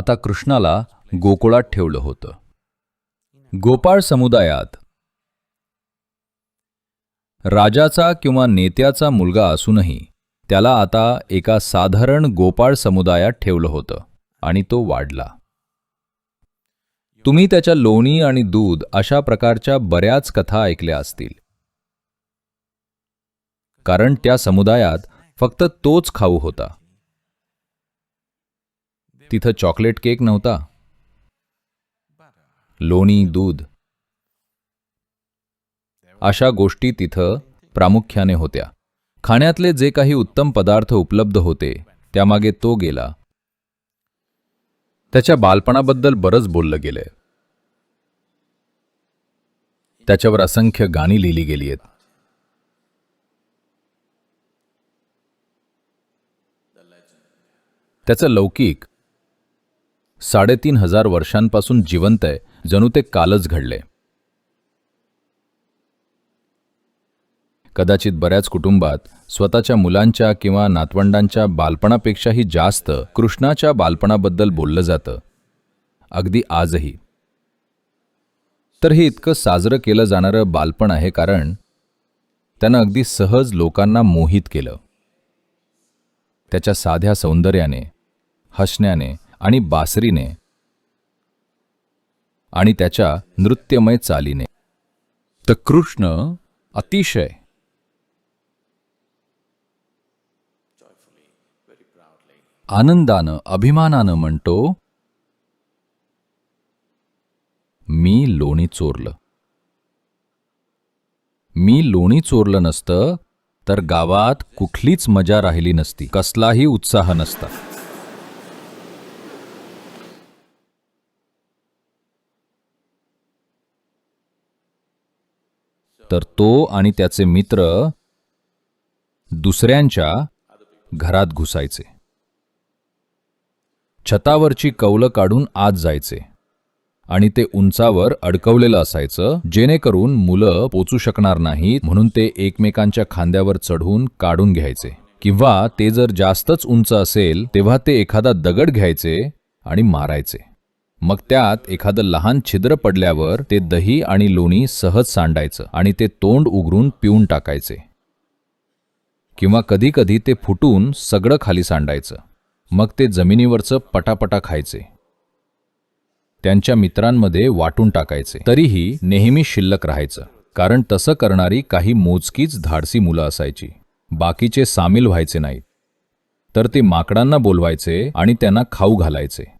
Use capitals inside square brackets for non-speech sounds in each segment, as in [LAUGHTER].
आता कृष्णाला गोकुळात ठेवलं होतं. गोपाळ समुदायात राजाचा किंवा नेत्याचा मुलगा असूनही त्याला आता एका साधारण गोपाळ समुदायात ठेवलं होतं आणि तो वाढला. तुम्ही त्याच्या लोणी आणि दूध अशा प्रकारच्या बऱ्याच कथा ऐकल्या असतील. कारण त्या समुदायात फक्त तोच खाऊ होता. तिथं चॉकलेट केक नव्हता. लोणी दूध. अशा गोष्टी तिथं प्रामुख्याने होत्या. खाण्यातले जे काही उत्तम पदार्थ उपलब्ध होते त्यामागे तो गेला. त्याच्या बालपणाबद्दल बरंच बोललं गेलंय. त्याच्यावर असंख्य गाणी लिहिली गेली आहेत त्याचं लौकिक साडेतीन हजार वर्षांपासून जिवंत आहे जणू ते कालच घडले. कदाचित बऱ्याच कुटुंबात स्वतःच्या मुलांच्या किंवा नातवंडांच्या बालपणापेक्षाही जास्त कृष्णाच्या बालपणाबद्दल बोललं जातं. अगदी आजही. तर हे इतकं साजरं केलं जाणारं बालपण आहे कारण त्यानं अगदी सहज लोकांना मोहित केलं. त्याच्या साध्या सौंदर्याने हसण्याने आणि बासरीने आणि त्याच्या नृत्यमय चालीने. तर कृष्ण अतिशय आनंदानं अभिमानानं म्हणतो मी लोणी चोरलं. मी लोणी चोरलं नसतं तर गावात कुठलीच मजा राहिली नसती. कसलाही उत्साह नसता. तर तो आणि त्याचे मित्र दुसऱ्यांच्या घरात घुसायचे. छतावरची कौलं काढून आत जायचे आणि ते उंचावर अडकवलेलं असायचं जेणेकरून मुलं पोचू शकणार नाहीत म्हणून ते एकमेकांच्या खांद्यावर चढून काढून घ्यायचे. किंवा ते जर जास्तच उंच असेल तेव्हा ते एखादा दगड घ्यायचे आणि मारायचे. मग त्यात एखादं लहान छिद्र पडल्यावर ते दही आणि लोणी सहज सांडायचं आणि ते तोंड उघडून पिऊन टाकायचे. किंवा कधीकधी ते फुटून सगळं खाली सांडायचं. मग ते जमिनीवरचं पटापटा खायचे. त्यांच्या मित्रांमध्ये वाटून टाकायचे. तरीही नेहमी शिल्लक राहायचं. कारण तसं करणारी काही मोजकीच धाडसी मुलं असायची. बाकीचे सामील व्हायचे नाहीत. तर ते माकडांना बोलवायचे आणि त्यांना खाऊ घालायचे.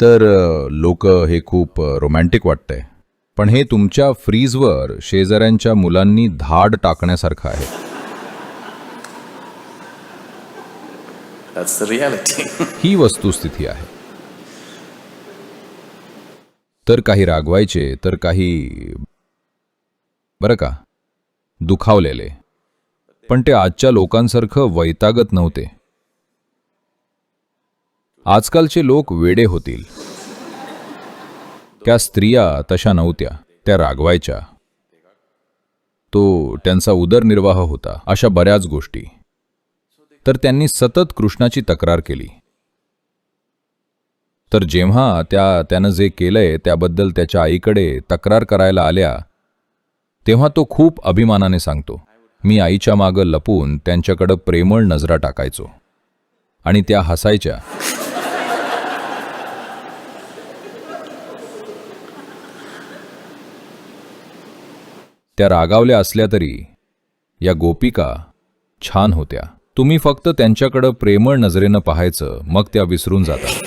तर लोक हे खूप रोमॅन्टिक वाटतंय. पण हे तुमच्या फ्रीजवर शेजाऱ्यांच्या मुलांनी धाड टाकण्यासारखं आहे. [LAUGHS] ही वस्तुस्थिती आहे. तर काही रागवायचे तर काही बरं का दुखावलेले. पण ते आजच्या लोकांसारखं वैतागत नव्हते. आजकालचे लोक वेडे होतील. त्या स्त्रिया तशा नव्हत्या त्या रागवायच्या. तो त्यांचा उदरनिर्वाह होता अशा बऱ्याच गोष्टी. तर त्यांनी सतत कृष्णाची तक्रार केली. तर जेव्हा त्या त्यानं जे केलंय त्याबद्दल त्याच्या आईकडे तक्रार करायला आल्या तेव्हा तो खूप अभिमानाने सांगतो मी आईच्या मागं लपून त्यांच्याकडं प्रेमळ नजरा टाकायचो. आणि त्या हसायच्या. त्या रागावल्या असल्या तरी या गोपिका छान होत्या. तुम्ही फक्त त्यांच्याकडं प्रेमळ नजरेनं पाहायचं मग त्या विसरून जातात.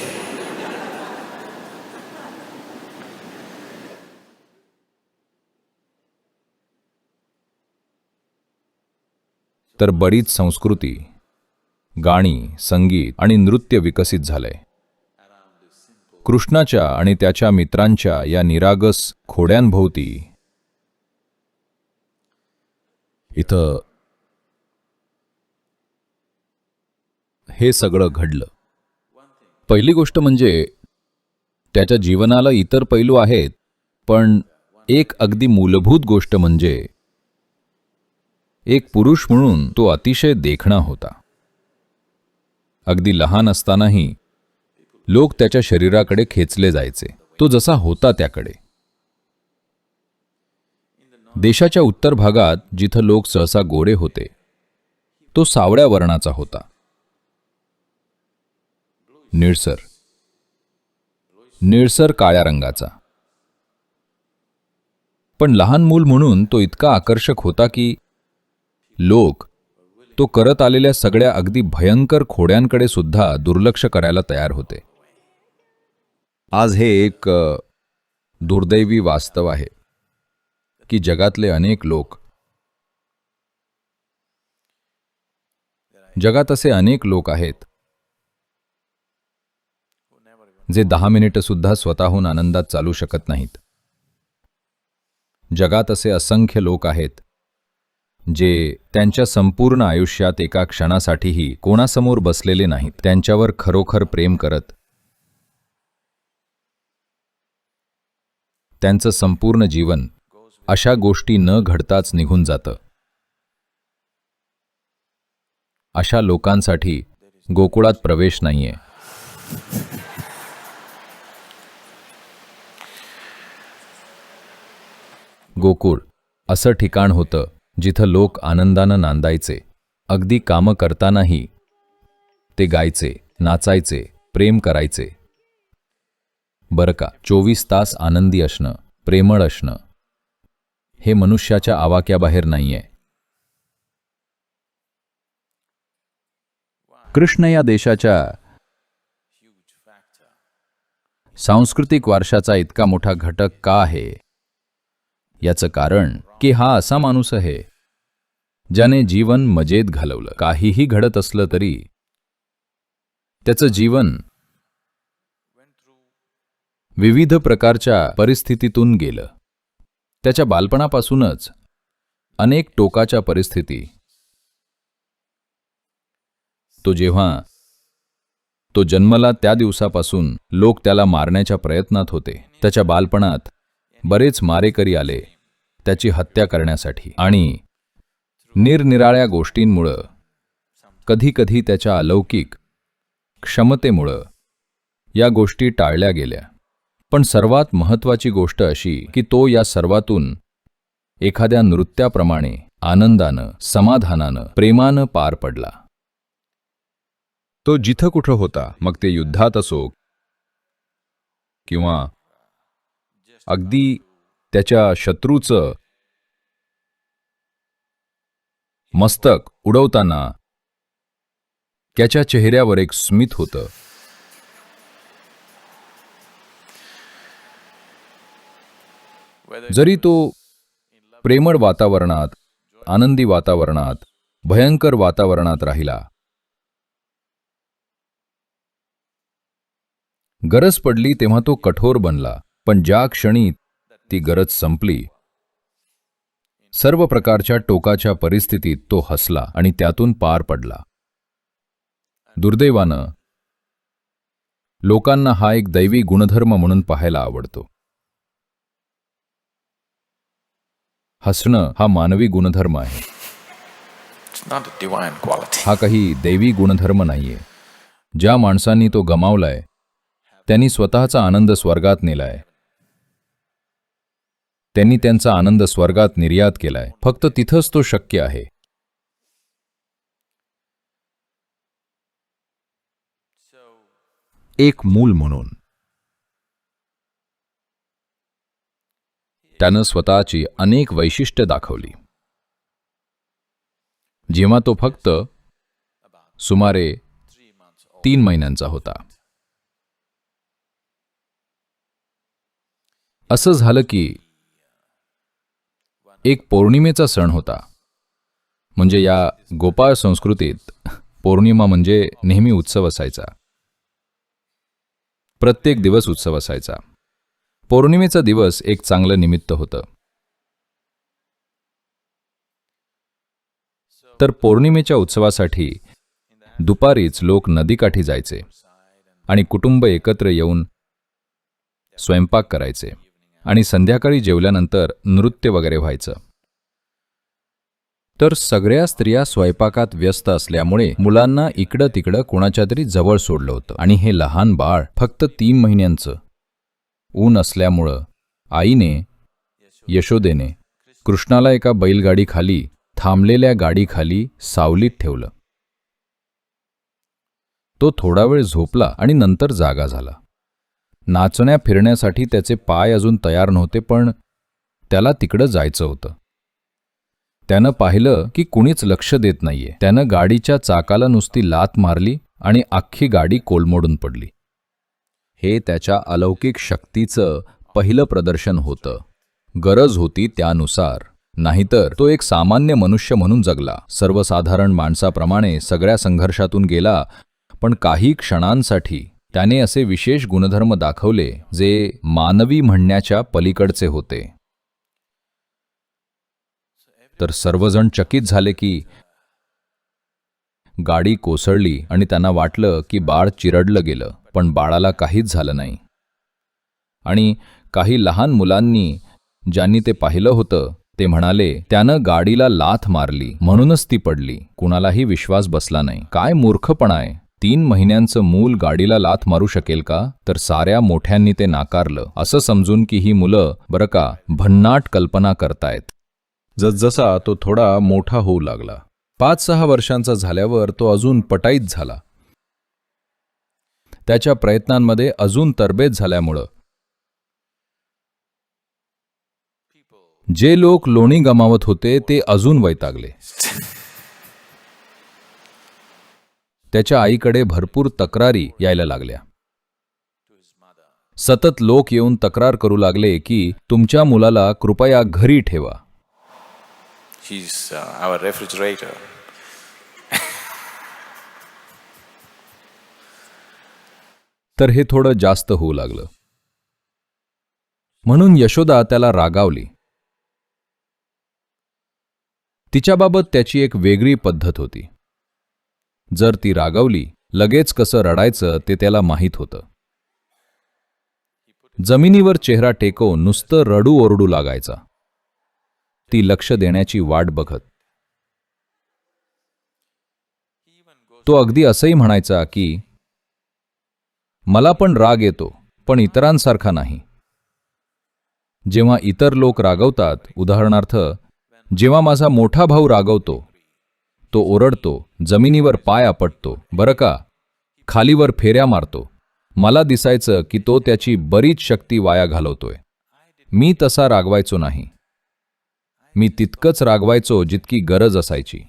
तर बरीच संस्कृती गाणी संगीत आणि नृत्य विकसित झालंय. कृष्णाच्या आणि त्याच्या मित्रांच्या या निरागस खोड्यांभोवती इथं हे सगळं घडलं. पहिली गोष्ट म्हणजे त्याच्या जीवनाला इतर पैलू आहेत पण एक अगदी मूलभूत गोष्ट म्हणजे एक पुरुष म्हणून तो अतिशय देखणा होता. अगदी लहान असतानाही लोक त्याच्या शरीराकडे खेचले जायचे. तो जसा होता त्याकडे देशाच्या उत्तर भागात जिथं लोक सहसा गोरे होते तो सावळ्या वर्णाचा होता. निळसर. निळसर काळ्या रंगाचा. पण लहान मूल म्हणून तो इतका आकर्षक होता की लोक तो करत आलेल्या सगळ्या अगदी भयंकर खोड्यांकडे सुद्धा दुर्लक्ष करायला तयार होते. आज हे एक दुर्दैवी वास्तव आहे. की जगातले अनेक लोक. जगात असे अनेक लोक आहेत. जे दहा मिनिटं सुद्धा स्वतःहून आनंदात चालू शकत नाहीत. जगात असे असंख्य लोक आहेत जे त्यांच्या संपूर्ण आयुष्यात एका क्षणासाठीही कोणासमोर बसलेले नाहीत. त्यांच्यावर खरोखर प्रेम करत त्यांचं संपूर्ण जीवन अशा गोष्टी न घडताच निघून जातं. अशा लोकांसाठी गोकुळात प्रवेश नाहीये. गोकुळ असं ठिकाण होतं जिथं लोक आनंदानं नांदायचे. अगदी कामं करतानाही ते गायचे नाचायचे प्रेम करायचे. बरं का चोवीस तास आनंदी असणं प्रेमळ असणं. हे मनुष्याच्या आवाक्याबाहेर नाहीये. कृष्ण या देशाच्या सांस्कृतिक वारशाचा इतका मोठा घटक का आहे? याचं कारण की हा असा माणूस आहे ज्याने जीवन मजेत घालवलं. काहीही घडत असलं तरी त्याचं जीवन विविध प्रकारच्या परिस्थितीतून गेलं. त्याच्या बालपणापासूनच अनेक टोकाच्या परिस्थिती. तो जेव्हा तो जन्मला त्या दिवसापासून लोक त्याला मारण्याच्या प्रयत्नात होते. त्याच्या बालपणात बरेच मारेकरी आले त्याची हत्या करण्यासाठी आणि निरनिराळ्या गोष्टींमुळं कधीकधी त्याच्या अलौकिक क्षमतेमुळं या गोष्टी टाळल्या गेल्या. पण सर्वात महत्वाची गोष्ट अशी की तो या सर्वातून एखाद्या नृत्याप्रमाणे आनंदानं समाधानानं प्रेमानं पार पडला. तो जिथं कुठं होता मग ते युद्धात असो किंवा अगदी त्याच्या शत्रूचं मस्तक उडवताना त्याच्या चेहऱ्यावर एक स्मित होतं. जरी तो प्रेमळ वातावरणात आनंदी वातावरणात भयंकर वातावरणात राहिला. गरज पडली तेव्हा तो कठोर बनला पण ज्या क्षणी ती गरज संपली सर्व प्रकारच्या टोकाच्या परिस्थितीत तो हसला आणि त्यातून पार पडला. दुर्दैवानं लोकांना हा एक दैवी गुणधर्म म्हणून पाहायला आवडतो. हसणं हा मानवी गुणधर्म आहे. हा काही दैवी गुणधर्म नाहीये. ज्या माणसांनी तो गमावलाय त्यांनी स्वतःचा आनंद स्वर्गात नेलाय. त्यांनी त्यांचा आनंद स्वर्गात निर्यात केलाय. फक्त तिथंच तो शक्य आहे. एक मूल म्हणून त्यानं स्वतःची अनेक वैशिष्ट्य दाखवली. जेव्हा तो फक्त सुमारे तीन महिन्यांचा होता. असं झालं की एक पौर्णिमेचा सण होता. म्हणजे या गोपाळ संस्कृतीत पौर्णिमा म्हणजे नेहमी उत्सव असायचा. प्रत्येक दिवस उत्सव असायचा. पौर्णिमेचा दिवस एक चांगलं निमित्त होतं. तर पौर्णिमेच्या उत्सवासाठी दुपारीच लोक नदीकाठी जायचे आणि कुटुंब एकत्र येऊन स्वयंपाक करायचे आणि संध्याकाळी जेवल्यानंतर नृत्य वगैरे व्हायचं. तर सगळ्या स्त्रिया स्वयंपाकात व्यस्त असल्यामुळे मुलांना इकडं तिकडं कोणाच्या तरी जवळ सोडलं होतं आणि हे लहान बाळ फक्त तीन महिन्यांचं ऊन असल्यामुळं आईने यशोदेने कृष्णाला एका बैलगाडीखाली थांबलेल्या गाडीखाली सावलीत ठेवलं. तो थोडा वेळ झोपला आणि नंतर जागा झाला. नाचण्या फिरण्यासाठी त्याचे पाय अजून तयार नव्हते पण त्याला तिकडं जायचं होतं. त्यानं पाहिलं की कुणीच लक्ष देत नाहीये. त्यानं गाडीच्या चाकाला नुसती लात मारली आणि अख्खी गाडी कोलमोडून पडली. हे त्याच्या अलौकिक शक्तीचं पहिलं प्रदर्शन होतं. गरज होती त्यानुसार. नाहीतर तो एक सामान्य मनुष्य म्हणून जगला. सर्वसाधारण माणसाप्रमाणे सगळ्या संघर्षातून गेला पण काही क्षणांसाठी त्याने असे विशेष गुणधर्म दाखवले जे मानवी म्हणण्याच्या पलीकडचे होते. तर सर्वजण चकित झाले की गाडी कोसळली आणि त्यांना वाटलं की बाळ चिरडलं गेलं पण बाळाला काहीच झालं नाही. आणि काही लहान मुलांनी ज्यांनी ते पाहिलं होतं ते म्हणाले त्यानं गाडीला लाथ मारली म्हणूनच ती पडली. कुणालाही विश्वास बसला नाही. काय मूर्खपणा आहे तीन महिन्यांचं मूल गाडीला लाथ मारू शकेल का? तर साऱ्या मोठ्यांनी ते नाकारलं. असं समजून की ही मुलं बरं का भन्नाट कल्पना करतायत. जसजसा तो थोडा मोठा होऊ लागला. पाच सहा वर्षांचा झाल्यावर तो अजून पटाईत झाला. त्याच्या प्रयत्नांमध्ये अजून तरबेज झाल्यामुळं. जे लोक लोणी गमावत होते ते अजून वैतागले. त्याच्या आईकडे भरपूर तक्रारी यायला लागल्या. सतत लोक येऊन तक्रार करू लागले की तुमच्या मुलाला कृपया घरी ठेवा. तर हे थोडं जास्त होऊ लागलं. म्हणून यशोदा त्याला रागावली. तिच्याबाबत त्याची एक वेगळी पद्धत होती. जर ती रागावली लगेच कसं रडायचं ते त्याला माहीत होतं. जमिनीवर चेहरा टेकवून नुसतं रडू ओरडू लागायचा. ती लक्ष देण्याची वाट बघत. तो अगदी असंही म्हणायचा की मला पण राग येतो पण इतरांसारखा नाही. जेव्हा इतर लोक रागवतात उदाहरणार्थ जेव्हा माझा मोठा भाऊ रागवतो तो ओरडतो जमिनीवर पाय आपटतो बरं का? खालीवर फेऱ्या मारतो. मला दिसायचं की तो त्याची बरीच शक्ती वाया घालवतोय. मी तसा रागवायचो नाही. मी तितकंच रागवायचो जितकी गरज असायची.